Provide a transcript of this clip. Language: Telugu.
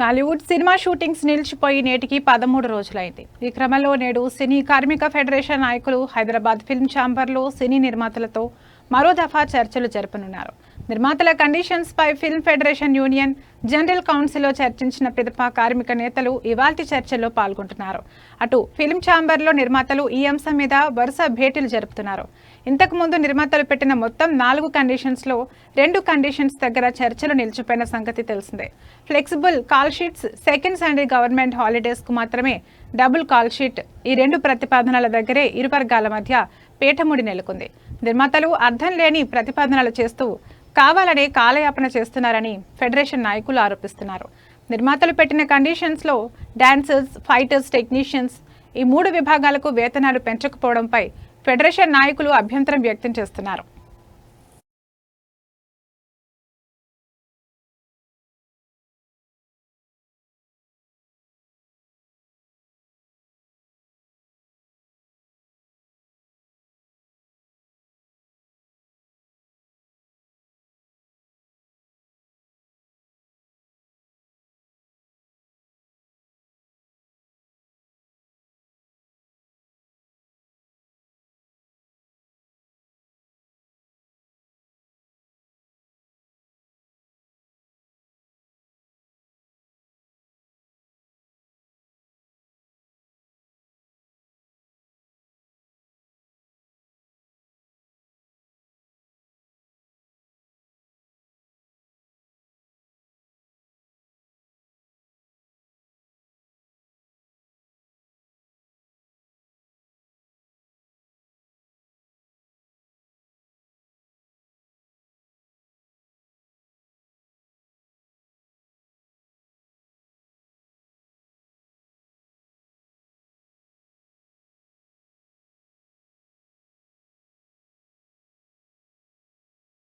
టాలీవుడ్ సినిమా షూటింగ్స్ నిలిచిపోయి నేటికి పదమూడు రోజులైంది. ఈ క్రమంలో నేడు సినీ కార్మిక ఫెడరేషన్ నాయకులు హైదరాబాద్ ఫిల్మ్ ఛాంబర్లో సినీ నిర్మాతలతో మరో దఫా చర్చలు జరపనున్నారు. నిర్మాతల కండిషన్స్ పై ఫిల్మ్ ఫెడరేషన్ యూనియన్ జనరల్ కౌన్సిల్లో చర్చించిన పిదప కార్మిక నేతలు ఇవాల్టి చర్చల్లో పాల్గొంటున్నారు. అటు ఫిల్మ్ ఛాంబర్లో నిర్మాతలు ఈ అంశం మీద వరుస భేటీలు జరుపుతున్నారు. ఇంతకు ముందు నిర్మాతలు పెట్టిన మొత్తం నాలుగు కండిషన్స్లో రెండు కండిషన్స్ దగ్గర చర్చలు నిలిచిపోయిన సంగతి తెలిసిందే. Flexible call sheets second Sunday government హాలిడేస్కు మాత్రమే డబుల్ కాల్ షీట్ ఈ రెండు ప్రతిపాదనల దగ్గరే ఇరు వర్గాల మధ్య పీఠముడి నెలకొంది. నిర్మాతలు అర్థం లేని ప్రతిపాదనలు చేస్తూ కావాలనే కాలయాపన చేస్తున్నారని ఫెడరేషన్ నాయకులు ఆరోపిస్తున్నారు. నిర్మాతలు పెట్టిన కండిషన్స్లో డాన్సర్స్ ఫైటర్స్ టెక్నీషియన్స్ ఈ మూడు విభాగాలకు వేతనాలు పెంచకపోవడంపై ఫెడరేషన్ నాయకులు అభ్యంతరం వ్యక్తం చేస్తున్నారు.